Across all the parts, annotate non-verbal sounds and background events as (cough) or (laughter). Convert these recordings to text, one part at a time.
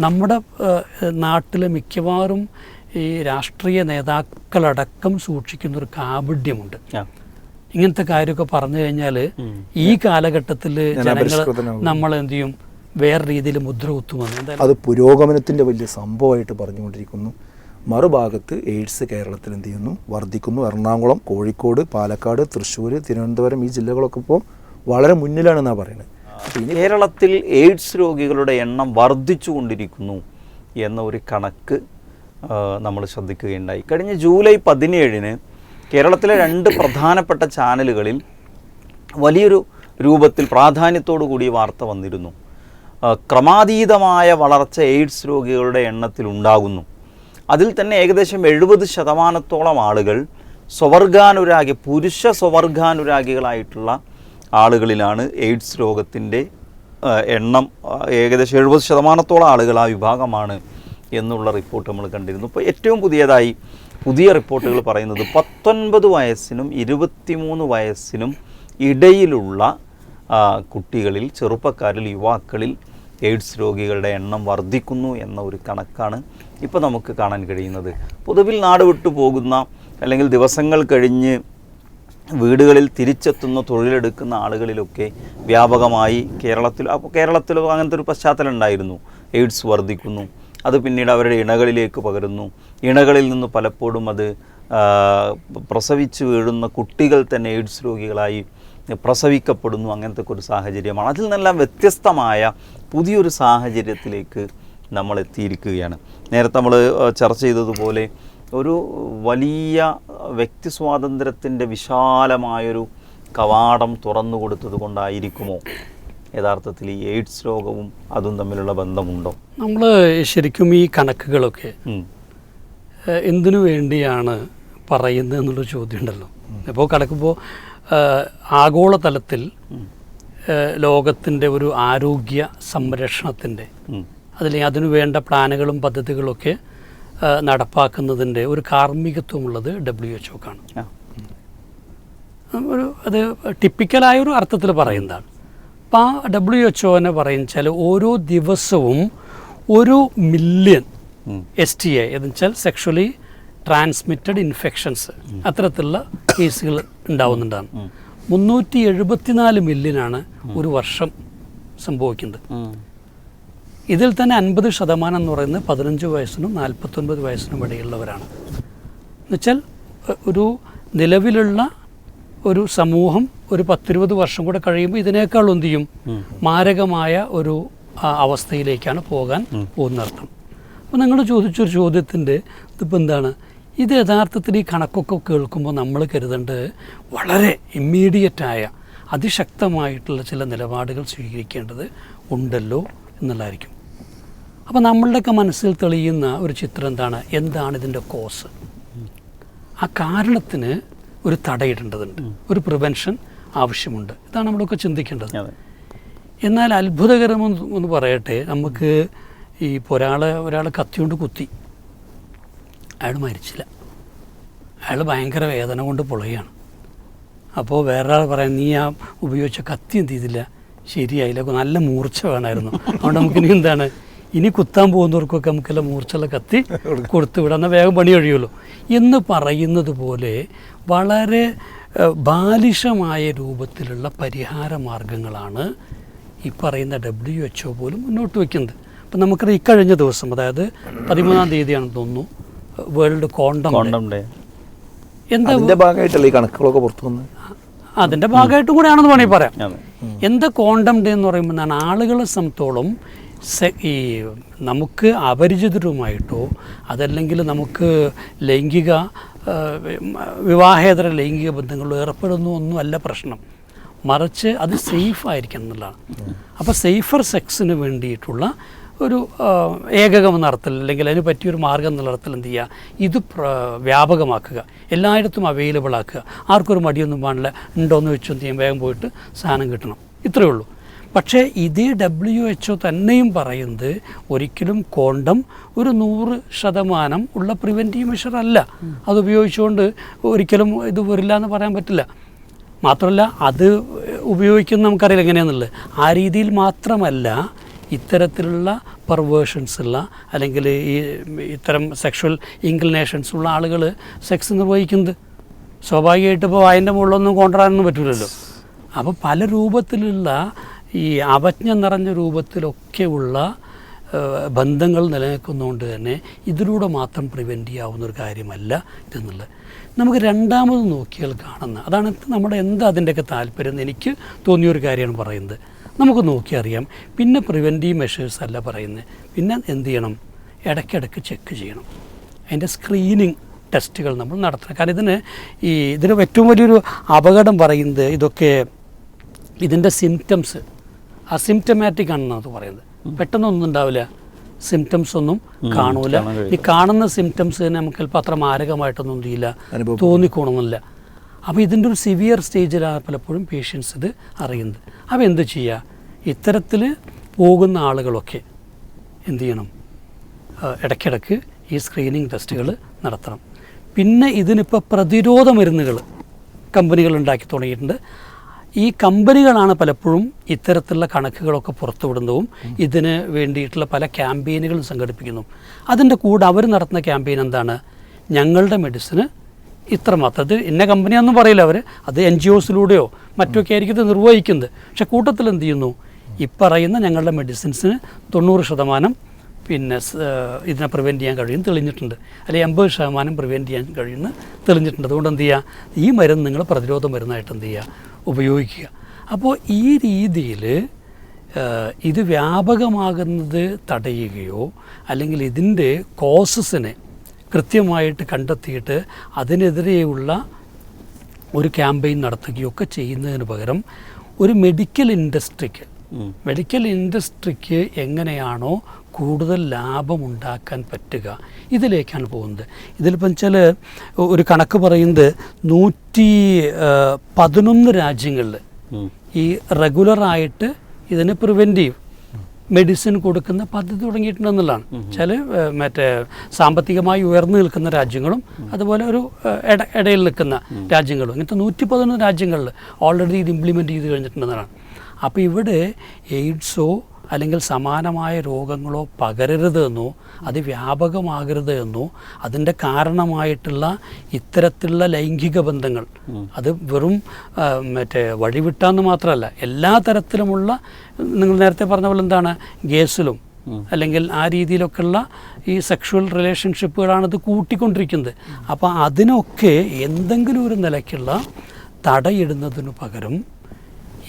നമ്മുടെ നാട്ടിൽ നാട്ടിലെ മിക്കവാറും ഈ രാഷ്ട്രീയ നേതാക്കളടക്കം സൂക്ഷിക്കുന്ന ഒരു കാപഢ്യമുണ്ട് ഇങ്ങനത്തെ കാര്യമൊക്കെ പറഞ്ഞു കഴിഞ്ഞാൽ ഈ കാലഘട്ടത്തിൽ ജനങ്ങൾ നമ്മൾ എന്ത് ചെയ്യും വേറെ രീതിയിൽ മുദ്ര കുത്തുമെന്ന് അത് പുരോഗമനത്തിന്റെ വലിയ സംഭവമായിട്ട് പറഞ്ഞുകൊണ്ടിരിക്കുന്നു. മറുഭാഗത്ത് എയ്ഡ്സ് കേരളത്തിൽ എന്ത് ചെയ്യുന്നു? വർദ്ധിക്കുന്നു. എറണാകുളം കോഴിക്കോട് പാലക്കാട് തൃശ്ശൂർ തിരുവനന്തപുരം ഈ ജില്ലകളൊക്കെ ഇപ്പോൾ വളരെ മുന്നിലാണെന്നാണ് പറയുന്നത്. കേരളത്തിൽ എയ്ഡ്സ് രോഗികളുടെ എണ്ണം വർദ്ധിച്ചുകൊണ്ടിരിക്കുന്നു എന്ന ഒരു കണക്ക് നമ്മൾ ശ്രദ്ധിക്കുകയുണ്ടായി. കഴിഞ്ഞ ജൂലൈ പതിനേഴിന് കേരളത്തിലെ രണ്ട് പ്രധാനപ്പെട്ട ചാനലുകളിൽ വലിയൊരു രൂപത്തിൽ പ്രാധാന്യത്തോടു കൂടി വാർത്ത വന്നിരുന്നു. ക്രമാതീതമായ വളർച്ച എയ്ഡ്സ് രോഗികളുടെ എണ്ണത്തിൽ ഉണ്ടാകുന്നു. അതിൽ തന്നെ ഏകദേശം എഴുപത് ശതമാനത്തോളം ആളുകൾ സ്വവർഗാനുരാഗി പുരുഷ സ്വവർഗാനുരാഗികളായിട്ടുള്ള ആളുകളിലാണ് എയ്ഡ്സ് രോഗത്തിന്റെ എണ്ണം ഏകദേശം എഴുപത് ശതമാനത്തോളം ആളുകൾ ആ വിഭാഗമാണ് എന്നുള്ള റിപ്പോർട്ട് നമ്മൾ കണ്ടിരുന്നു. ഇപ്പോൾ ഏറ്റവും പുതിയതായി പുതിയ റിപ്പോർട്ടുകൾ പറയുന്നത് പത്തൊൻപത് വയസ്സിനും ഇരുപത്തിമൂന്ന് വയസ്സിനും ഇടയിലുള്ള കുട്ടികളിൽ ചെറുപ്പക്കാരിൽ യുവാക്കളിൽ എയ്ഡ്സ് രോഗികളുടെ എണ്ണം വർദ്ധിക്കുന്നു എന്ന ഒരു കണക്കാണ് ഇപ്പോൾ നമുക്ക് കാണാൻ കഴിയുന്നത്. പൊതുവിൽ നാട് വിട്ടു പോകുന്ന അല്ലെങ്കിൽ ദിവസങ്ങൾ കഴിഞ്ഞ് വീടുകളിൽ തിരിച്ചെത്തുന്ന തൊഴിലെടുക്കുന്ന ആളുകളിലൊക്കെ വ്യാപകമായി കേരളത്തിൽ അപ്പോൾ കേരളത്തിൽ അങ്ങനത്തെ ഒരു പശ്ചാത്തലം ഉണ്ടായിരുന്നു. എയ്ഡ്സ് വർദ്ധിക്കുന്നു. അത് പിന്നീട് അവരുടെ ഇണകളിലേക്ക് പകരുന്നു. ഇണകളിൽ നിന്ന് പലപ്പോഴും അത് പ്രസവിച്ച് വീഴുന്ന കുട്ടികൾ തന്നെ എയ്ഡ്സ് രോഗികളായി പ്രസവിക്കപ്പെടുന്നു. അങ്ങനത്തെ ഒരു സാഹചര്യമാണ്. അതിൽ നിന്നെല്ലാം വ്യത്യസ്തമായ പുതിയൊരു സാഹചര്യത്തിലേക്ക് നമ്മൾ എത്തിയിരിക്കുകയാണ് നേരത്തെ നമ്മൾ ചർച്ച ചെയ്തതുപോലെ ഒരു വലിയ വ്യക്തി സ്വാതന്ത്ര്യത്തിന്റെ വിശാലമായൊരു കവാടം തുറന്നു കൊടുത്തത് കൊണ്ടായിരിക്കുമോ? യഥാർത്ഥത്തിൽ ഈ എയ്ഡ്സ് രോഗവും അതും തമ്മിലുള്ള ബന്ധമുണ്ടോ? നമ്മൾ ശരിക്കും ഈ കണക്കുകളൊക്കെ എന്തിനു വേണ്ടിയാണ് പറയുന്നത് എന്നുള്ളൊരു ചോദ്യം ഉണ്ടല്ലോ ഇപ്പോൾ കണക്കുമ്പോൾ ആഗോളതലത്തിൽ ലോകത്തിന്റെ ഒരു ആരോഗ്യ സംരക്ഷണത്തിന്റെ. അതിൽ അതിനു വേണ്ട പ്ലാനുകളും പദ്ധതികളൊക്കെ നടപ്പാക്കുന്നതിന്റെ ഒരു കാർമ്മികത്വമുള്ളത് ഡബ്ല്യു എച്ച് ഒക്കാണ്. ഒരു അത് ടിപ്പിക്കലായ ഒരു അർത്ഥത്തിൽ പറയുന്നതാണ് അപ്പം ആ ഡബ്ല്യു എച്ച് ഒനെ വെച്ചാൽ ഓരോ ദിവസവും ഒരു മില്യൺ. എസ് ടി ഐ എന്ന് വെച്ചാൽ സെക്ഷലി ട്രാൻസ്മിറ്റഡ് ഇൻഫെക്ഷൻസ് അത്തരത്തിലുള്ള കേസുകൾ ഉണ്ടാവുന്നുണ്ടാണ്. മുന്നൂറ്റി എഴുപത്തിനാല് മില്യനാണ് ഒരു വർഷം സംഭവിക്കുന്നത്. ഇതിൽ തന്നെ അൻപത് ശതമാനം എന്ന് പറയുന്നത് പതിനഞ്ച് വയസ്സിനും നാൽപ്പത്തൊൻപത് വയസ്സിനും ഇടയിലുള്ളവരാണ്. എന്നുവെച്ചാൽ ഒരു നിലവിലുള്ള ഒരു സമൂഹം ഒരു പത്തിരുപത് വർഷം കൂടെ കഴിയുമ്പോൾ ഇതിനേക്കാൾ എന്ത് ചെയ്യും? മാരകമായ ഒരു അവസ്ഥയിലേക്കാണ് പോകാൻ പോകുന്നർത്ഥം. അപ്പോൾ നിങ്ങൾ ചോദിച്ചൊരു ചോദ്യത്തിന്റെ ഇതിപ്പോൾ എന്താണ്? ഇത് യഥാർത്ഥത്തിൽ ഈ കണക്കൊക്കെ കേൾക്കുമ്പോൾ നമ്മൾ കരുതേണ്ടത് വളരെ ഇമ്മീഡിയറ്റായ അതിശക്തമായിട്ടുള്ള ചില നിലപാടുകൾ സ്വീകരിക്കേണ്ടത് ഉണ്ടല്ലോ എന്നുള്ളതായിരിക്കും. അപ്പോൾ നമ്മളുടെയൊക്കെ മനസ്സിൽ തെളിയുന്ന ഒരു ചിത്രം എന്താണ്? എന്താണ് ഇതിന്റെ കോസ്? ആ കാരണത്തിന് ഒരു തടയിടേണ്ടതുണ്ട്. ഒരു പ്രിവെൻഷൻ ആവശ്യമുണ്ട്. ഇതാണ് നമ്മളൊക്കെ ചിന്തിക്കേണ്ടത്. എന്നാൽ അത്ഭുതകരമെന്ന് ഒന്ന് പറയട്ടെ. നമുക്ക് ഈ ഇപ്പോൾ ഒരാളെ ഒരാൾ കത്തിയോണ്ട് കുത്തി. അയാൾ മരിച്ചില്ല. അയാൾ ഭയങ്കര വേദന കൊണ്ട് പൊളയാണ്. അപ്പോൾ വേറൊരാൾ പറയാം നീ ആ ഉപയോഗിച്ച കത്തി എന്ത് ചെയ്തില്ല? ശരിയായില്ല. നല്ല മൂർച്ച വേണമായിരുന്നു. അതുകൊണ്ട് നമുക്കിനി എന്താണ് ഇനി കുത്താൻ പോകുന്നവർക്കൊക്കെ നമുക്കെല്ലാം മൂർച്ചല കത്തി കൊടുത്തു വിടാം. എന്നാൽ വേഗം പണി കഴിയുമല്ലോ. എന്ന് പറയുന്നത് പോലെ വളരെ ബാലിഷമായ രൂപത്തിലുള്ള പരിഹാര മാർഗങ്ങളാണ് ഈ പറയുന്ന ഡബ്ല്യു എച്ച് ഒ പോലും മുന്നോട്ട് വയ്ക്കുന്നത്. അപ്പം നമുക്കത് ഇക്കഴിഞ്ഞ ദിവസം അതായത് പതിമൂന്നാം തീയതിയാണെന്ന് തോന്നുന്നു വേൾഡ് കോണ്ടം കോണ്ടം ഡേ. എന്താ ഭാഗമായിട്ടല്ലേ ഈ കണക്കുകളൊക്കെ പുറത്തു അതിന്റെ ഭാഗമായിട്ടും കൂടെയാണെന്ന് വേണമെങ്കിൽ പറയാം. എന്താ കോണ്ടം ഡേ എന്ന് പറയുമ്പോൾ ആളുകളെ സംബന്ധിച്ചോളം ഈ നമുക്ക് അപരിചിതരുമായിട്ടോ അതല്ലെങ്കിൽ നമുക്ക് ലൈംഗിക വിവാഹേതര ലൈംഗിക ബന്ധങ്ങളിലോ ഏർപ്പെടുന്നു ഒന്നും അല്ല പ്രശ്നം. മറിച്ച് അത് സേഫ് ആയിരിക്കണം എന്നുള്ളതാണ്. അപ്പോൾ സേഫർ സെക്സിന് വേണ്ടിയിട്ടുള്ള ഒരു ഏകകം അർത്ഥത്തിൽ അല്ലെങ്കിൽ അതിന് പറ്റിയൊരു മാർഗം എന്നുള്ള അർത്ഥത്തിൽ എന്ത് ചെയ്യുക ഇത് വ്യാപകമാക്കുക. എല്ലായിടത്തും അവൈലബിൾ ആക്കുക. ആർക്കൊരു മടിയൊന്നും പാടില്ല. ഉണ്ടോ എന്ന് വെച്ചൊന്നും വേഗം പോയിട്ട് സാധനം കിട്ടണം. ഇത്രയേ ഉള്ളൂ. പക്ഷേ ഇതേ ഡബ്ല്യു എച്ച് തന്നെയും പറയുന്നത് ഒരിക്കലും കോണ്ടം ഒരു നൂറ് ശതമാനം ഉള്ള പ്രിവെന്റീവ് മെഷർ അല്ല. അത് ഉപയോഗിച്ചുകൊണ്ട് ഒരിക്കലും ഇത് വരില്ല എന്ന് പറയാൻ പറ്റില്ല. മാത്രമല്ല അത് ഉപയോഗിക്കുന്ന നമുക്കറിയില്ല എങ്ങനെയാണെന്നുള്ളത് ആ രീതിയിൽ മാത്രമല്ല ഇത്തരത്തിലുള്ള പെർവേഷൻസ് ഉള്ള അല്ലെങ്കിൽ ഈ ഇത്തരം സെക്ഷൽ ഇൻക്ലിനേഷൻസ് ഉള്ള ആളുകൾ സെക്സ് നിർവഹിക്കുന്നത്. സ്വാഭാവികമായിട്ട് ഇപ്പോൾ അതിന്റെ മുകളിലൊന്നും കൊണ്ടുവരാനൊന്നും പറ്റില്ലല്ലോ അപ്പോൾ പല രൂപത്തിലുള്ള ഈ അവജ്ഞ നിറഞ്ഞ രൂപത്തിലൊക്കെയുള്ള ബന്ധങ്ങൾ നിലനിൽക്കുന്നതുകൊണ്ട് തന്നെ ഇതിലൂടെ മാത്രം പ്രിവെന്റ് ചെയ്യാവുന്ന ഒരു കാര്യമല്ല ഇതെന്നുള്ളത് നമുക്ക് രണ്ടാമത് നോക്കിയാൽ കാണുന്ന അതാണ് നമ്മുടെ എന്ത് അതിന്റെയൊക്കെ താല്പര്യം എന്ന് എനിക്ക് തോന്നിയൊരു കാര്യമാണ് പറയുന്നത്. നമുക്ക് നോക്കിയറിയാം പിന്നെ പ്രിവെന്റീവ് മെഷേഴ്സ് അല്ല പറയുന്നത്. പിന്നെ എന്ത് ചെയ്യണം? ഇടയ്ക്കിടയ്ക്ക് ചെക്ക് ചെയ്യണം. അതിന്റെ സ്ക്രീനിങ് ടെസ്റ്റുകൾ നമ്മൾ നടത്തണം. കാരണം ഇതിന് ഈ ഇതിന് ഏറ്റവും വലിയൊരു അപകടം പറയുന്നത് ഇതൊക്കെ ഇതിന്റെ സിംറ്റംസ് അസിംറ്റമാറ്റിക് ആണെന്നാണ് അത് പറയുന്നത്. പെട്ടെന്നൊന്നും ഉണ്ടാവില്ല. സിംറ്റംസ് ഒന്നും കാണൂല. ഈ കാണുന്ന സിംറ്റംസ് നമുക്ക് ചിലപ്പോൾ അത്ര മാരകമായിട്ടൊന്നും ചെയ്യില്ല തോന്നിക്കോണമെന്നില്ല അപ്പോൾ ഇതിന്റെ ഒരു സിവിയർ സ്റ്റേജിലാണ് പലപ്പോഴും പേഷ്യൻസ് ഇത് അറിയുന്നത്. അപ്പോൾ എന്ത് ചെയ്യുക ഇത്തരത്തിൽ പോകുന്ന ആളുകളൊക്കെ എന്ത് ചെയ്യണം? ഇടയ്ക്കിടയ്ക്ക് ഈ സ്ക്രീനിങ് ടെസ്റ്റുകൾ നടത്തണം. പിന്നെ ഇതിനിപ്പോൾ പ്രതിരോധ മരുന്നുകൾ കമ്പനികൾ ഉണ്ടാക്കി തുടങ്ങിയിട്ടുണ്ട്. ഈ കമ്പനികളാണ് പലപ്പോഴും ഇത്തരത്തിലുള്ള കണക്കുകളൊക്കെ പുറത്തുവിടുന്നതും ഇതിന് വേണ്ടിയിട്ടുള്ള പല ക്യാമ്പയിനുകളും സംഘടിപ്പിക്കുന്നു അതിന്റെ കൂടെ അവർ നടത്തുന്ന ക്യാമ്പയിൻ എന്താണ്? ഞങ്ങളുടെ മെഡിസിന് ഇത്രമാത്രം. അത് ഇന്ന കമ്പനിയാണെന്നും പറയില്ല അവർ. അത് എൻ ജി ഒസിലൂടെയോ മറ്റൊക്കെ ആയിരിക്കും ഇത് നിർവഹിക്കുന്നത്. പക്ഷേ കൂട്ടത്തിൽ എന്ത് ചെയ്യുന്നു? ഈ പറയുന്ന ഞങ്ങളുടെ മെഡിസിൻസിന് തൊണ്ണൂറ് ശതമാനം പിന്നെ ഇതിനെ പ്രിവെന്റ് ചെയ്യാൻ കഴിയും തെളിഞ്ഞിട്ടുണ്ട്. അല്ലെങ്കിൽ എൺപത് ശതമാനം പ്രിവെന്റ് ചെയ്യാൻ കഴിയുമെന്ന് തെളിഞ്ഞിട്ടുണ്ട്. അതുകൊണ്ട് എന്ത് ചെയ്യുക? ഈ മരുന്ന് നിങ്ങൾ പ്രതിരോധ മരുന്നായിട്ട് എന്ത് ചെയ്യുക? ഉപയോഗിക്കുക. അപ്പോൾ ഈ രീതിയിൽ ഇത് വ്യാപകമാകുന്നത് തടയുകയോ അല്ലെങ്കിൽ ഇതിന്റെ കോസസിനെ കൃത്യമായിട്ട് കണ്ടെത്തിയിട്ട് അതിനെതിരെയുള്ള ഒരു ക്യാമ്പയിൻ നടത്തുകയോ ഒക്കെ ചെയ്യുന്നതിന് പകരം ഒരു മെഡിക്കൽ ഇൻഡസ്ട്രിക്ക് മെഡിക്കൽ ഇൻഡസ്ട്രിക്ക് എങ്ങനെയാണോ കൂടുതൽ ലാഭമുണ്ടാക്കാൻ പറ്റുക. ഇതിലേക്കാണ് പോകുന്നത്. ഇതിലിപ്പം ചില ഒരു കണക്ക് പറയുന്നത് നൂറ്റി പതിനൊന്ന് രാജ്യങ്ങളിൽ. ഈ റെഗുലറായിട്ട് ഇതിന് പ്രിവെന്റീവ് മെഡിസിൻ കൊടുക്കുന്ന പദ്ധതി തുടങ്ങിയിട്ടുണ്ടെന്നുള്ളതാണ്. ചില മറ്റേ സാമ്പത്തികമായി ഉയർന്നു നിൽക്കുന്ന രാജ്യങ്ങളും അതുപോലെ ഒരു ഇട ഇടയിൽ നിൽക്കുന്ന രാജ്യങ്ങളും. ഇങ്ങനത്തെ നൂറ്റി പതിനൊന്ന് രാജ്യങ്ങളിൽ ഓൾറെഡി ഇത് ഇംപ്ലിമെന്റ് ചെയ്ത് കഴിഞ്ഞിട്ടുണ്ടെന്നാണ്. അപ്പോൾ ഇവിടെ എയ്ഡ്സോ അല്ലെങ്കിൽ സമാനമായ രോഗങ്ങളോ പകരരുത് എന്നോ അത് വ്യാപകമാകരുത് എന്നോ അതിന്റെ കാരണമായിട്ടുള്ള ഇത്തരത്തിലുള്ള ലൈംഗിക ബന്ധങ്ങൾ. അത് വെറും മറ്റേ വഴിവിട്ടാന്ന് മാത്രമല്ല എല്ലാ തരത്തിലുമുള്ള നിങ്ങൾ നേരത്തെ പറഞ്ഞ പോലെ എന്താണ് ഗേസിലും അല്ലെങ്കിൽ ആ രീതിയിലൊക്കെയുള്ള ഈ സെക്ഷുവൽ റിലേഷൻഷിപ്പുകളാണ് ഇത് കൂട്ടിക്കൊണ്ടിരിക്കുന്നത്. അപ്പോൾ അതിനൊക്കെ എന്തെങ്കിലും ഒരു നിലയ്ക്കുള്ള തടയിടുന്നതിനു പകരം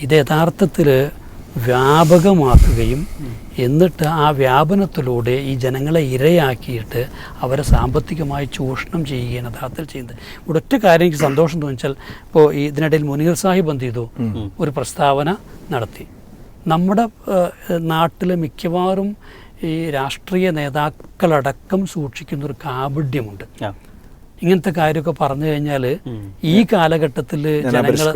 ഇത് യഥാർത്ഥത്തിൽ വ്യാപകമാക്കുകയും എന്നിട്ട് ആ വ്യാപനത്തിലൂടെ ഈ ജനങ്ങളെ ഇരയാക്കിയിട്ട് അവരെ സാമ്പത്തികമായി ചൂഷണം ചെയ്യുകയാണ് യഥാർത്ഥത്തിൽ ചെയ്യുന്നത്. ഇവിടെ ഒറ്റ കാര്യം എനിക്ക് സന്തോഷം തോന്നിച്ചാൽ ഇപ്പോൾ ഈ ഇതിനിടയിൽ മുനീർ സാഹിബ് എന്ത് ചെയ്തു? ഒരു പ്രസ്താവന നടത്തി. നമ്മുടെ നാട്ടിൽ നാട്ടിലെ മിക്കവാറും ഈ രാഷ്ട്രീയ നേതാക്കളടക്കം സൂക്ഷിക്കുന്ന ഒരു കാപഢ്യമുണ്ട് ഇങ്ങനത്തെ കാര്യമൊക്കെ പറഞ്ഞു കഴിഞ്ഞാൽ ഈ കാലഘട്ടത്തിൽ ജനങ്ങൾ.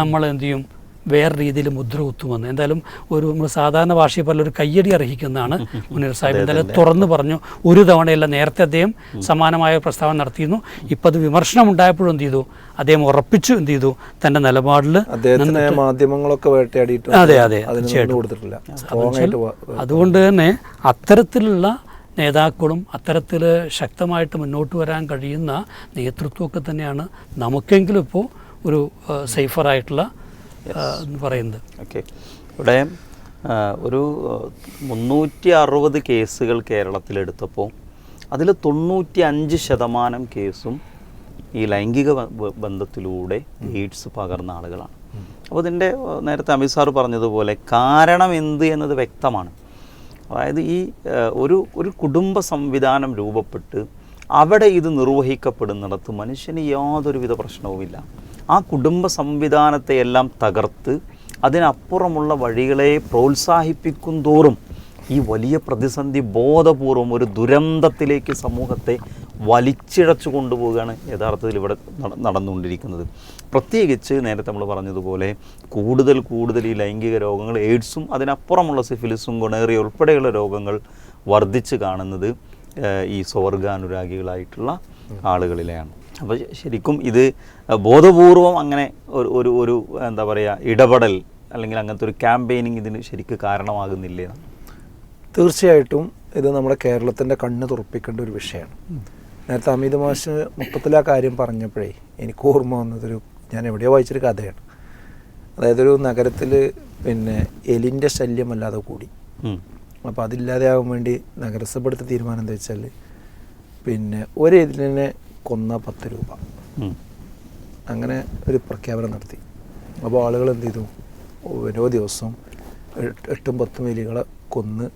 നമ്മൾ എന്ത് ചെയ്യും? വേറെ രീതിയിൽ മുദ്ര കുത്തുമെന്ന്. എന്തായാലും ഒരു നമ്മൾ സാധാരണ ഭാഷയെ പോലെ ഒരു കയ്യടി അർഹിക്കുന്നതാണ് മുനീർ (laughs) സാഹിബ്. എന്തായാലും തുറന്നു പറഞ്ഞു ഒരു തവണയല്ല നേരത്തെ അദ്ദേഹം സമാനമായ പ്രസ്താവന നടത്തിയിരുന്നു. ഇപ്പം അത് വിമർശനം ഉണ്ടായപ്പോഴും എന്ത് ചെയ്തു? അദ്ദേഹം ഉറപ്പിച്ചു എന്ത് ചെയ്തു? തന്റെ നിലപാടിൽ മാധ്യമങ്ങളൊക്കെ വേട്ടയാടിയിട്ട് അതെ, അതെ, തീർച്ചയായിട്ടും. അതുകൊണ്ട് തന്നെ അത്തരത്തിലുള്ള നേതാക്കളും അത്തരത്തിൽ ശക്തമായിട്ട് മുന്നോട്ട് വരാൻ കഴിയുന്ന നേതൃത്വമൊക്കെ തന്നെയാണ് നമുക്കെങ്കിലും ഇപ്പോൾ ഒരു സേഫറായിട്ടുള്ള എന്ന് പറയുന്നത്. ഓക്കെ ഇവിടെ ഒരു മുന്നൂറ്റി അറുപത് കേസുകൾ കേരളത്തിലെടുത്തപ്പോൾ അതിൽ തൊണ്ണൂറ്റി അഞ്ച് ശതമാനം കേസും ഈ ലൈംഗിക ബന്ധത്തിലൂടെ എയ്ഡ്സ് പകർന്ന ആളുകളാണ്. അപ്പോൾ ഇതിന്റെ നേരത്തെ അമിത് സാർ പറഞ്ഞതുപോലെ കാരണം എന്ത് എന്നത് വ്യക്തമാണ്. അതായത് ഈ ഒരു ഒരു കുടുംബ സംവിധാനം രൂപപ്പെട്ട് അവിടെ ഇത് നിർവഹിക്കപ്പെടുന്നിടത്ത് മനുഷ്യന് യാതൊരുവിധ പ്രശ്നവുമില്ല. ആ കുടുംബ സംവിധാനത്തെയെല്ലാം തകർത്ത് അതിനപ്പുറമുള്ള വഴികളെ പ്രോത്സാഹിപ്പിക്കും തോറും ഈ വലിയ പ്രതിസന്ധി ബോധപൂർവം ഒരു ദുരന്തത്തിലേക്ക് സമൂഹത്തെ വലിച്ചിഴച്ചു കൊണ്ടുപോവുകയാണ് യഥാർത്ഥത്തിൽ ഇവിടെ നട- നടന്നുകൊണ്ടിരിക്കുന്നത്. പ്രത്യേകിച്ച് നേരത്തെ നമ്മൾ പറഞ്ഞതുപോലെ കൂടുതൽ കൂടുതൽ ഈ ലൈംഗിക രോഗങ്ങൾ എയ്ഡ്സും അതിനപ്പുറമുള്ള സിഫിലിസും ഗുണേറിയ ഉൾപ്പെടെയുള്ള രോഗങ്ങൾ വർദ്ധിച്ച് കാണുന്നത് ഈ സ്വർഗാനുരാഗികളായിട്ടുള്ള ആളുകളിലെയാണ്. അപ്പോൾ ശരിക്കും ഇത് ബോധപൂർവം അങ്ങനെ ഒരു ഒരു ഒരു എന്താ പറയുക ഇടപെടൽ അല്ലെങ്കിൽ അങ്ങനത്തെ ഒരു ക്യാമ്പയിനിങ് ഇതിന് ശരിക്കും കാരണമാകുന്നില്ലേ? തീർച്ചയായിട്ടും ഇത് നമ്മുടെ കേരളത്തിന്റെ കണ്ണ് തുറപ്പിക്കേണ്ട ഒരു വിഷയമാണ്. നേരത്തെ അമിത് മാഷ് മൊത്തത്തിലാ കാര്യം പറഞ്ഞപ്പോഴേ എനിക്ക് ഓർമ്മ വന്നതൊരു ഞാൻ എവിടെയോ വായിച്ചൊരു കഥയാണ്. അതായത് ഒരു നഗരത്തിൽ പിന്നെ എലിന്റെ ശല്യം അല്ലാതെ കൂടി. അപ്പോൾ അതില്ലാതെ ആകാൻ വേണ്ടി നഗരസഭ എടുത്ത തീരുമാനം എന്താ വെച്ചാൽ പിന്നെ ഒരു എലിനെ കൊന്ന പത്ത് രൂപ. അങ്ങനെ ഒരു പ്രഖ്യാപനം നടത്തി. അപ്പോൾ ആളുകൾ എന്ത് ചെയ്തു? ഓരോ ദിവസവും എട്ട് പത്തും എലികളെ കൊന്ന്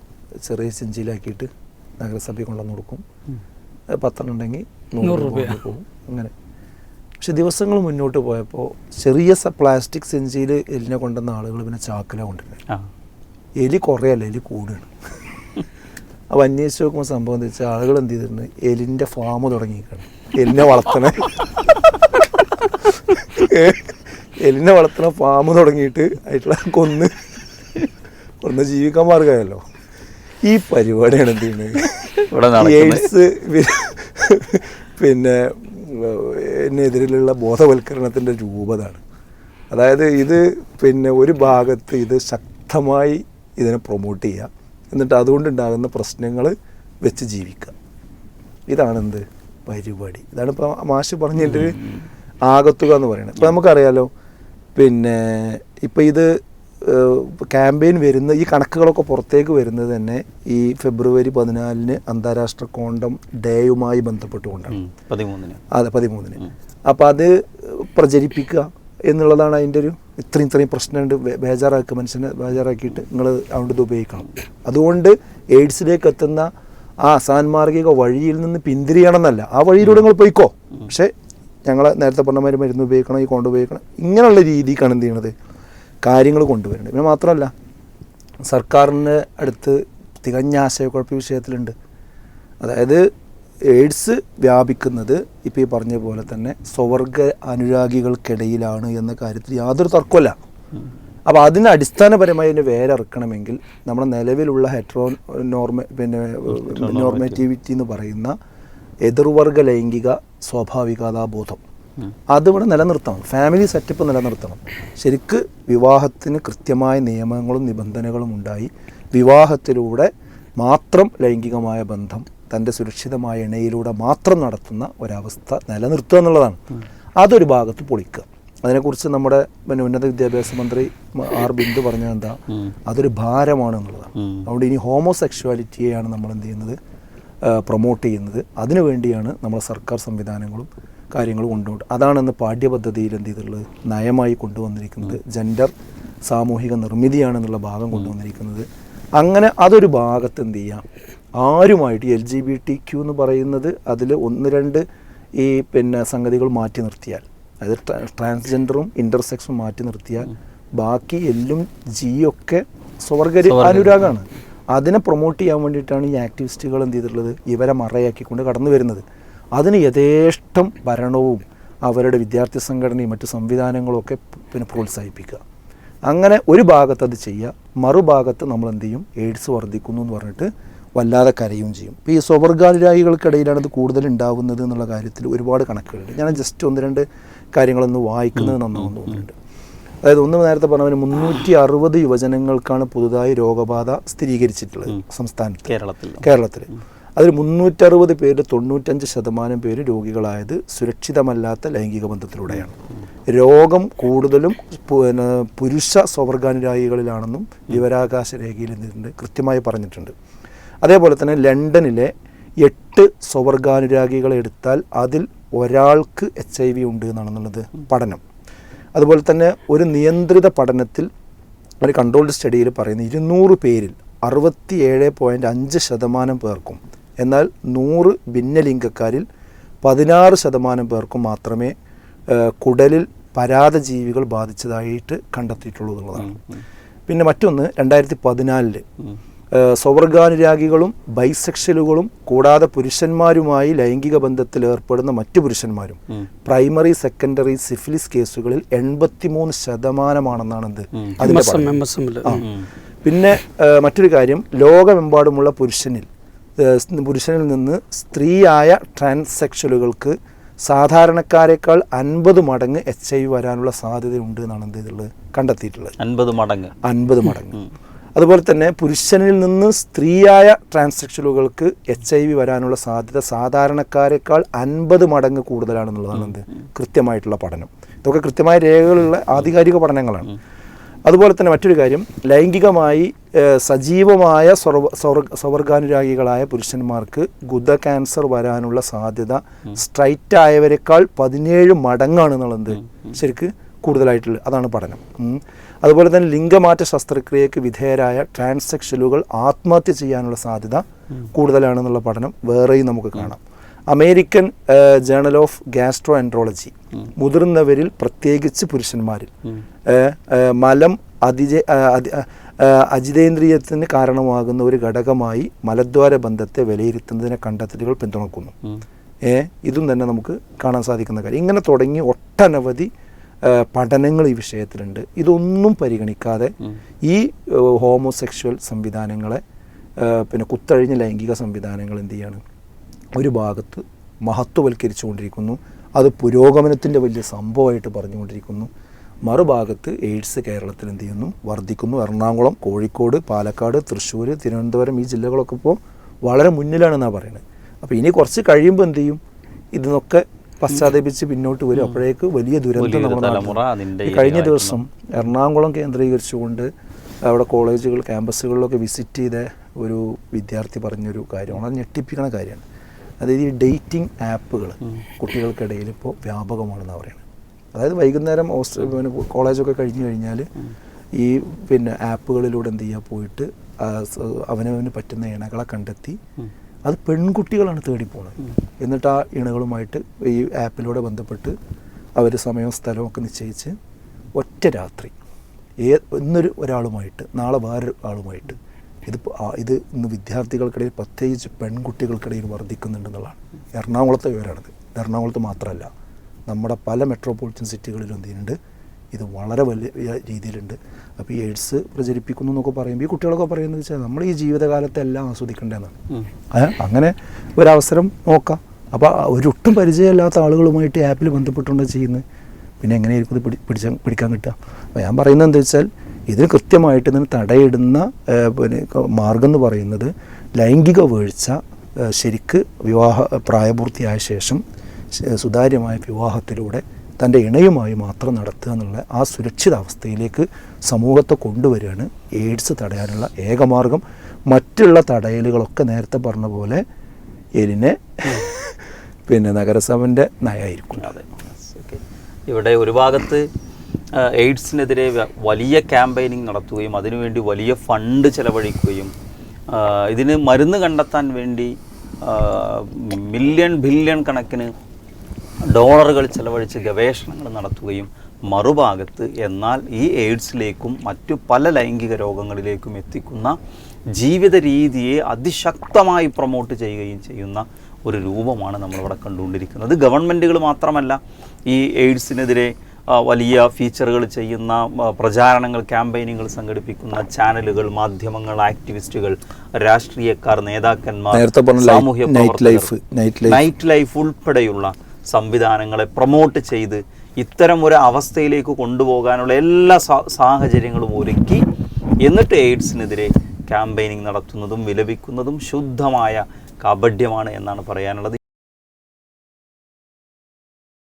ചെറിയ ചെഞ്ചിയിലാക്കിയിട്ട് നഗരസഭയിൽ കൊണ്ടുവന്ന് കൊടുക്കും. പത്തെണ്ണം ഉണ്ടെങ്കിൽ നൂറ് രൂപ. പോകും. അങ്ങനെ. പക്ഷെ ദിവസങ്ങൾ മുന്നോട്ട് പോയപ്പോൾ ചെറിയ സ പ്ലാസ്റ്റിക് സെഞ്ചിയിൽ എലിനെ കൊണ്ടുവന്ന ആളുകൾ പിന്നെ ചാക്കിലാണ് കൊണ്ടുവരുന്നത്. എലി കുറയല്ല എലി കൂടുകയാണ് (laughs) അപ്പോൾ അന്വേഷിച്ച് നോക്കുമ്പോൾ സംഭവം എന്താ വെച്ചാൽ ആളുകൾ എന്ത് ചെയ്തിട്ടുണ്ട്? എലിന്റെ ഫാം തുടങ്ങിയിരിക്കുകയാണ്. എലിനെ വളർത്തണ. എലിനെ വളർത്തണ ഫാം തുടങ്ങിയിട്ട് ആയിട്ടുള്ള കൊന്ന് ഒന്ന് ജീവിക്കാൻ മാർഗമായല്ലോ. ഈ പരിപാടിയാണ് എന്ത് ചെയ്യുന്നത്. എയ്ഡ്സ് പിന്നെ എന്നെതിരിലുള്ള ബോധവൽക്കരണത്തിന്റെ രൂപതാണ്. അതായത് ഇത് പിന്നെ ഒരു ഭാഗത്ത് ഇത് ശക്തമായി ഇതിനെ പ്രൊമോട്ട് ചെയ്യുക. എന്നിട്ട് അതുകൊണ്ടുണ്ടാകുന്ന പ്രശ്നങ്ങൾ വെച്ച് ജീവിക്കുക. ഇതാണ് എന്ത് പരിപാടി. ഇതാണ് ഇപ്പോൾ മാഷ് പറഞ്ഞിട്ട് ഒരു ആകത്തുക എന്ന് പറയുന്നത്. ഇപ്പം നമുക്കറിയാലോ പിന്നെ ഇപ്പം ഇത് ക്യാമ്പയിൻ വരുന്ന ഈ കണക്കുകളൊക്കെ പുറത്തേക്ക് വരുന്നത് തന്നെ ഈ ഫെബ്രുവരി പതിനാലിന് അന്താരാഷ്ട്ര കോണ്ടം ഡേയുമായി ബന്ധപ്പെട്ടുകൊണ്ടാണ്. പതിമൂന്നിന്. അതെ പതിമൂന്നിന്. അപ്പോൾ അത് പ്രചരിപ്പിക്കുക എന്നുള്ളതാണ് അതിന്റെ ഒരു ഇത്രയും ഇത്രയും പ്രശ്നമുണ്ട്. ബേജാറാക്കുക മനുഷ്യനെ ബേജാറാക്കിയിട്ട് നിങ്ങൾ അതുകൊണ്ട് ഇത് ഉപയോഗിക്കണം. അതുകൊണ്ട് എയ്ഡ്സിലേക്ക് എത്തുന്ന ആ സാൻമാർഗിക വഴിയിൽ നിന്ന് പിന്തിരിയണം എന്നല്ല ആ വഴിയിലൂടെ നിങ്ങൾ പോയിക്കോ. പക്ഷേ ഞങ്ങൾ നേരത്തെ പറഞ്ഞ മാതിരി മരുന്ന് ഉപയോഗിക്കണം ഈ കൊണ്ട് ഉപയോഗിക്കണം ഇങ്ങനെയുള്ള രീതിക്കാണ് എന്ത് ചെയ്യണത്? കാര്യങ്ങൾ കൊണ്ടുവരുന്നത് പിന്നെ മാത്രമല്ല സർക്കാരിന്റെ അടുത്ത് തികഞ്ഞ ആശയക്കുഴപ്പ വിഷയത്തിലുണ്ട്. അതായത് എയ്ഡ്സ് വ്യാപിക്കുന്നത് ഇപ്പോൾ ഈ പറഞ്ഞ പോലെ തന്നെ സ്വവർഗ അനുരാഗികൾക്കിടയിലാണ് എന്ന കാര്യത്തിൽ യാതൊരു തർക്കമല്ല അപ്പോൾ അതിന് അടിസ്ഥാനപരമായി അതിന് വേരറക്കണമെങ്കിൽ നമ്മുടെ നിലവിലുള്ള ഹെട്രോ നോർമ പിന്നെ നോർമേറ്റിവിറ്റി എന്ന് പറയുന്ന എതിർവർഗ ലൈംഗിക സ്വാഭാവികതാബോധം. അതിവിടെ നിലനിർത്തണം. ഫാമിലി സെറ്റപ്പ് നിലനിർത്തണം. ശരിക്ക് വിവാഹത്തിന് കൃത്യമായ നിയമങ്ങളും നിബന്ധനകളും ഉണ്ടായി വിവാഹത്തിലൂടെ മാത്രം ലൈംഗികമായ ബന്ധം തന്റെ സുരക്ഷിതമായ ഇണയിലൂടെ മാത്രം നടത്തുന്ന ഒരവസ്ഥ നിലനിർത്തുക എന്നുള്ളതാണ്. അതൊരു ഭാഗത്ത് പൊളിക്കുക. അതിനെക്കുറിച്ച് നമ്മുടെ പിന്നെ ഉന്നത വിദ്യാഭ്യാസ മന്ത്രി ആർ ബിന്ദു പറഞ്ഞത് എന്താ? അതൊരു ഭാരമാണ് എന്നുള്ളതാണ്. അതുകൊണ്ട് ഇനി ഹോമോസെക്ഷുവാലിറ്റിയെയാണ് നമ്മൾ എന്ത് ചെയ്യുന്നത് പ്രൊമോട്ട് ചെയ്യുന്നത്. അതിനു വേണ്ടിയാണ് നമ്മുടെ സർക്കാർ സംവിധാനങ്ങളും കാര്യങ്ങളും കൊണ്ടുപോകുന്നത് അതാണെന്ന് പാഠ്യപദ്ധതിയിൽ എന്ത് ചെയ്തിട്ടുള്ളത് നയമായി കൊണ്ടുവന്നിരിക്കുന്നത്. ജെൻഡർ സാമൂഹിക നിർമ്മിതിയാണെന്നുള്ള ഭാഗം കൊണ്ടുവന്നിരിക്കുന്നത്. അങ്ങനെ അതൊരു ഭാഗത്ത് എന്ത് ചെയ്യാം? ആരുമായിട്ട് L G B T Q എന്ന് പറയുന്നത് അതിൽ ഒന്ന് രണ്ട് ഈ പിന്നെ സംഗതികൾ മാറ്റി നിർത്തിയാൽ അതായത് ട്രാ- ട്രാൻസ്ജെൻഡറും ഇന്റർസെക്സും മാറ്റി നിർത്തിയാൽ ബാക്കി എല്ലും ജിയൊക്കെ സ്വർഗ അനുരാഗമാണ് അതിനെ പ്രൊമോട്ട് ചെയ്യാൻ വേണ്ടിയിട്ടാണ് ഈ ആക്ടിവിസ്റ്റുകൾ എന്ത് ചെയ്തിട്ടുള്ളത്? ഇവരെ മറയാക്കിക്കൊണ്ട് കടന്നു വരുന്നത്. അതിന് യഥേഷ്ടം ഭരണവും അവരുടെ വിദ്യാർത്ഥി സംഘടനയും മറ്റു സംവിധാനങ്ങളും ഒക്കെ പിന്നെ പ്രോത്സാഹിപ്പിക്കുക. അങ്ങനെ ഒരു ഭാഗത്ത് അത് ചെയ്യുക മറുഭാഗത്ത് നമ്മൾ എന്ത് ചെയ്യും? എയ്ഡ്സ് വർദ്ധിക്കുന്നു എന്ന് പറഞ്ഞിട്ട് വല്ലാതെ കരയും ചെയ്യും. ഇപ്പോൾ ഈ സ്വവർഗാനുരാഗികൾക്കിടയിലാണ് ഇത് കൂടുതൽ ഉണ്ടാകുന്നത് എന്നുള്ള കാര്യത്തിൽ ഒരുപാട് കണക്കുകളുണ്ട്. ഞാൻ ജസ്റ്റ് ഒന്ന് രണ്ട് കാര്യങ്ങളൊന്ന് വായിക്കുന്നത് നന്നാവും തോന്നുന്നുണ്ട്. അതായത് ഒന്ന് നേരത്തെ പറഞ്ഞവന് മുന്നൂറ്റി അറുപത് യുവജനങ്ങൾക്കാണ് പുതുതായി രോഗബാധ സ്ഥിരീകരിച്ചിട്ടുള്ളത് സംസ്ഥാനത്ത്. കേരളത്തിൽ. കേരളത്തിൽ. അതിൽ മുന്നൂറ്ററുപത് പേര് തൊണ്ണൂറ്റഞ്ച് ശതമാനം പേര് രോഗികളായത് സുരക്ഷിതമല്ലാത്ത ലൈംഗിക ബന്ധത്തിലൂടെയാണ്. രോഗം കൂടുതലും പിന്നെ പുരുഷ സ്വവർഗാനുരാഗികളിലാണെന്നും വിവരാകാശ രേഖയിൽ നിന്നിട്ടുണ്ട് കൃത്യമായി പറഞ്ഞിട്ടുണ്ട്. അതേപോലെ തന്നെ ലണ്ടനിലെ എട്ട് സ്വവർഗാനുരാഗികളെ എടുത്താൽ അതിൽ ഒരാൾക്ക് എച്ച് ഐ വി ഉണ്ട് എന്നാണെന്നുള്ളത് പഠനം. അതുപോലെ തന്നെ ഒരു നിയന്ത്രിത പഠനത്തിൽ ഒരു കൺട്രോൾഡ് സ്റ്റഡിയിൽ പറയുന്ന ഇരുന്നൂറ് പേരിൽ അറുപത്തി ഏഴ് പോയിന്റ് അഞ്ച് ശതമാനം പേർക്കും എന്നാൽ നൂറ് ഭിന്നലിംഗക്കാരിൽ പതിനാറ് ശതമാനം പേർക്കും മാത്രമേ കുടലിൽ പരാതജീവികൾ ബാധിച്ചതായിട്ട് കണ്ടെത്തിയിട്ടുള്ളൂ എന്നുള്ളതാണ്. പിന്നെ മറ്റൊന്ന് രണ്ടായിരത്തി പതിനാലിൽ സ്വവർഗാനുരാഗികളും ബൈസെക്ഷലുകളും കൂടാതെ പുരുഷന്മാരുമായി ലൈംഗിക ബന്ധത്തിൽ ഏർപ്പെടുന്ന മറ്റു പുരുഷന്മാരും പ്രൈമറി സെക്കൻഡറി സിഫിലിസ് കേസുകളിൽ എൺപത്തിമൂന്ന് ശതമാനമാണെന്നാണ് എന്ത്? അതിന്റെ. പിന്നെ മറ്റൊരു കാര്യം ലോകമെമ്പാടുമുള്ള പുരുഷനിൽ പുരുഷനിൽ നിന്ന് സ്ത്രീയായ ട്രാൻസെക്ഷലുകൾക്ക് സാധാരണക്കാരെക്കാൾ അൻപത് മടങ്ങ് എച്ച് ഐ വി വരാനുള്ള സാധ്യതയുണ്ട് എന്നാണ് എന്ത് ചെയ്തിട്ടുള്ളത്? കണ്ടെത്തിയിട്ടുള്ളത്. അൻപത് മടങ്ങ്. അൻപത് മടങ്ങ്. അതുപോലെ തന്നെ പുരുഷനിൽ നിന്ന് സ്ത്രീയായ ട്രാൻസ്സെക്ഷലുകൾക്ക് എച്ച് ഐ വി വരാനുള്ള സാധ്യത സാധാരണക്കാരെക്കാൾ അൻപത് മടങ്ങ് കൂടുതലാണെന്നുള്ളതാണ് എന്ത്? കൃത്യമായിട്ടുള്ള പഠനം. ഇതൊക്കെ കൃത്യമായ രേഖകളുള്ള ആധികാരിക പഠനങ്ങളാണ്. അതുപോലെ തന്നെ മറ്റൊരു കാര്യം ലൈംഗികമായി സജീവമായ സ്വവർഗാനുരാഗികളായ പുരുഷന്മാർക്ക് ഗുദ ക്യാൻസർ വരാനുള്ള സാധ്യത സ്ട്രൈറ്റ് ആയവരെക്കാൾ പതിനേഴ് മടങ്ങാണ് എന്നുള്ളത് ശരിക്ക് കൂടുതലായിട്ടുള്ളത് അതാണ് പഠനം. അതുപോലെ തന്നെ ലിംഗമാറ്റ ശസ്ത്രക്രിയക്ക് വിധേയരായ ട്രാൻസെക്ഷലുകൾ ആത്മഹത്യ ചെയ്യാനുള്ള സാധ്യത കൂടുതലാണെന്നുള്ള പഠനം വേറെയും നമുക്ക് കാണാം. American journal of gastroenterology മുതിർന്നവരിൽ പ്രത്യേകിച്ച് പുരുഷന്മാരിൽ. മലം അതിജ അജിതേന്ദ്രിയത്തിന് കാരണമാകുന്ന ഒരു ഘടകമായി മലദ്വാര ബന്ധത്തെ വിലയിരുത്തുന്നതിനെ കണ്ടെത്തലുകൾ പിന്തുണക്കുന്നു. ഏ ഇതും തന്നെ നമുക്ക് കാണാൻ സാധിക്കുന്ന കാര്യം. ഇങ്ങനെ തുടങ്ങി ഒട്ടനവധി പഠനങ്ങൾ ഈ വിഷയത്തിലുണ്ട്. ഇതൊന്നും പരിഗണിക്കാതെ ഈ ഹോമോസെക്ഷൽ സംവിധാനങ്ങളെ പിന്നെ കുത്തഴിഞ്ഞ ലൈംഗിക സംവിധാനങ്ങൾ എന്ത് ചെയ്യാണ്? ഒരു ഭാഗത്ത് മഹത്വവൽക്കരിച്ചുകൊണ്ടിരിക്കുന്നു. അത് പുരോഗമനത്തിന്റെ വലിയ സംഭവമായിട്ട് പറഞ്ഞുകൊണ്ടിരിക്കുന്നു. മറുഭാഗത്ത് എയ്ഡ്സ് കേരളത്തിൽ എന്ത് ചെയ്യുന്നു? വർദ്ധിക്കുന്നു. എറണാകുളം കോഴിക്കോട് പാലക്കാട് തൃശ്ശൂർ തിരുവനന്തപുരം ഈ ജില്ലകളൊക്കെ ഇപ്പോൾ വളരെ മുന്നിലാണെന്നാണ് പറയുന്നത്. അപ്പോൾ ഇനി കുറച്ച് കഴിയുമ്പോൾ എന്ത് ചെയ്യും? ഇതിനൊക്കെ പശ്ചാത്തപിച്ച് പിന്നോട്ട് വരും. അപ്പോഴേക്ക് വലിയ ദുരന്തം നമ്മൾ നമ്മുടെ കഴിഞ്ഞ ദിവസം എറണാകുളം കേന്ദ്രീകരിച്ചുകൊണ്ട് അവിടെ കോളേജുകൾ ക്യാമ്പസുകളിലൊക്കെ വിസിറ്റ് ചെയ്ത ഒരു വിദ്യാർത്ഥി പറഞ്ഞൊരു കാര്യമാണ് അത് ഞെട്ടിപ്പിക്കുന്ന കാര്യമാണ്. അതായത് ഈ ഡേറ്റിംഗ് ആപ്പുകൾ കുട്ടികൾക്കിടയിൽ ഇപ്പോൾ വ്യാപകമാണെന്ന് പറയുന്നത്. അതായത് വൈകുന്നേരം ഹോസ്റ്റൽ പിന്നെ കോളേജൊക്കെ കഴിഞ്ഞു കഴിഞ്ഞാൽ ഈ പിന്നെ ആപ്പുകളിലൂടെ എന്ത് ചെയ്യുക? പോയിട്ട് അവനവന് പറ്റുന്ന ഇണകളെ കണ്ടെത്തി അത് പെൺകുട്ടികളാണ് തേടി പോകുന്നത് എന്നിട്ട് ആ ഇണകളുമായിട്ട് ഈ ആപ്പിലൂടെ ബന്ധപ്പെട്ട് അവർ സമയവും സ്ഥലമൊക്കെ നിശ്ചയിച്ച് ഒറ്റ രാത്രി ഏ ഇന്നൊരു ഒരാളുമായിട്ട് നാളെ വേറൊരു ആളുമായിട്ട് ഇത് ഇത് ഇന്ന് വിദ്യാർത്ഥികൾക്കിടയിൽ പ്രത്യേകിച്ച് പെൺകുട്ടികൾക്കിടയിൽ വർദ്ധിക്കുന്നുണ്ടെന്നുള്ളതാണ് എറണാകുളത്തെ വിവരമാണിത് എറണാകുളത്ത് മാത്രമല്ല നമ്മുടെ പല മെട്രോപൊളിറ്റൻ സിറ്റികളിലും എന്ത് ചെയ്യുന്നുണ്ട്? ഇത് വളരെ വലിയ രീതിയിലുണ്ട്. അപ്പോൾ ഈ എയ്ഡ്സ് പ്രചരിപ്പിക്കുന്നു എന്നൊക്കെ പറയുമ്പോൾ ഈ കുട്ടികളൊക്കെ പറയുന്നത് വെച്ചാൽ നമ്മൾ ഈ ജീവിതകാലത്തെ എല്ലാം ആസ്വദിക്കേണ്ടതെന്നാണ് അങ്ങനെ ഒരവസരം നോക്കാം. അപ്പോൾ ഒരൊട്ടും പരിചയമില്ലാത്ത ആളുകളുമായിട്ട് ആപ്പിൽ ബന്ധപ്പെട്ടുകൊണ്ട് ചെയ്യുന്നത്. പിന്നെ എങ്ങനെയായിരിക്കും ഇത് പിടി പിടിച്ച പിടിക്കാൻ കിട്ടുക? അപ്പോൾ ഞാൻ പറയുന്നത് എന്താ വെച്ചാൽ ഇതിന് കൃത്യമായിട്ട് ഇതിന് തടയിടുന്ന പിന്നെ മാർഗം എന്ന് പറയുന്നത് ലൈംഗിക വീഴ്ച ശരിക്ക് വിവാഹ പ്രായപൂർത്തിയായ ശേഷം സുതാര്യമായ വിവാഹത്തിലൂടെ തന്റെ ഇണയുമായി മാത്രം നടത്തുക എന്നുള്ള ആ സുരക്ഷിതാവസ്ഥയിലേക്ക് സമൂഹത്തെ കൊണ്ടുവരികയാണ് എയ്ഡ്സ് തടയാനുള്ള ഏകമാർഗം മറ്റുള്ള തടയലുകളൊക്കെ നേരത്തെ പറഞ്ഞ പോലെ എലിനെ പിന്നെ നഗരസഭന്റെ നയമായിരിക്കും അതെ. ഇവിടെ ഒരു ഭാഗത്ത് എയ്ഡ്സിനെതിരെ വലിയ ക്യാമ്പയിനിങ് നടത്തുകയും അതിനുവേണ്ടി വലിയ ഫണ്ട് ചെലവഴിക്കുകയും ഇതിന് മരുന്ന് കണ്ടെത്താൻ വേണ്ടി മില്യൺ ബില്യൺ കണക്കിന് ഡോളറുകൾ ചെലവഴിച്ച് ഗവേഷണങ്ങൾ നടത്തുകയും മറുഭാഗത്ത് എന്നാൽ ഈ എയ്ഡ്സിലേക്കും മറ്റു പല ലൈംഗിക രോഗങ്ങളിലേക്കും എത്തിക്കുന്ന ജീവിത രീതിയെ അതിശക്തമായി പ്രൊമോട്ട് ചെയ്യുകയും ചെയ്യുന്ന ഒരു രൂപമാണ് നമ്മളിവിടെ കണ്ടുകൊണ്ടിരിക്കുന്നത് ഗവൺമെന്റുകൾ മാത്രമല്ല ഈ എയ്ഡ്സിനെതിരെ വലിയ ഫീച്ചറുകൾ ചെയ്യുന്ന പ്രചാരണങ്ങൾ ക്യാമ്പയിനുകൾ സംഘടിപ്പിക്കുന്ന ചാനലുകൾ മാധ്യമങ്ങൾ ആക്ടിവിസ്റ്റുകൾ രാഷ്ട്രീയക്കാർ നേതാക്കന്മാർ സാമൂഹ്യ. നൈറ്റ് ലൈഫ് ഉൾപ്പെടെയുള്ള സംവിധാനങ്ങളെ പ്രൊമോട്ട് ചെയ്ത് ഇത്തരം ഒരു അവസ്ഥയിലേക്ക് കൊണ്ടുപോകാനുള്ള എല്ലാ സാഹചര്യങ്ങളും ഒരുക്കി എന്നിട്ട് എയ്ഡ്സിനെതിരെ ക്യാമ്പയിനിങ് നടത്തുന്നതും വിലപിക്കുന്നതും ശുദ്ധമായ കാപഢ്യമാണ് എന്നാണ് പറയാനുള്ളത്.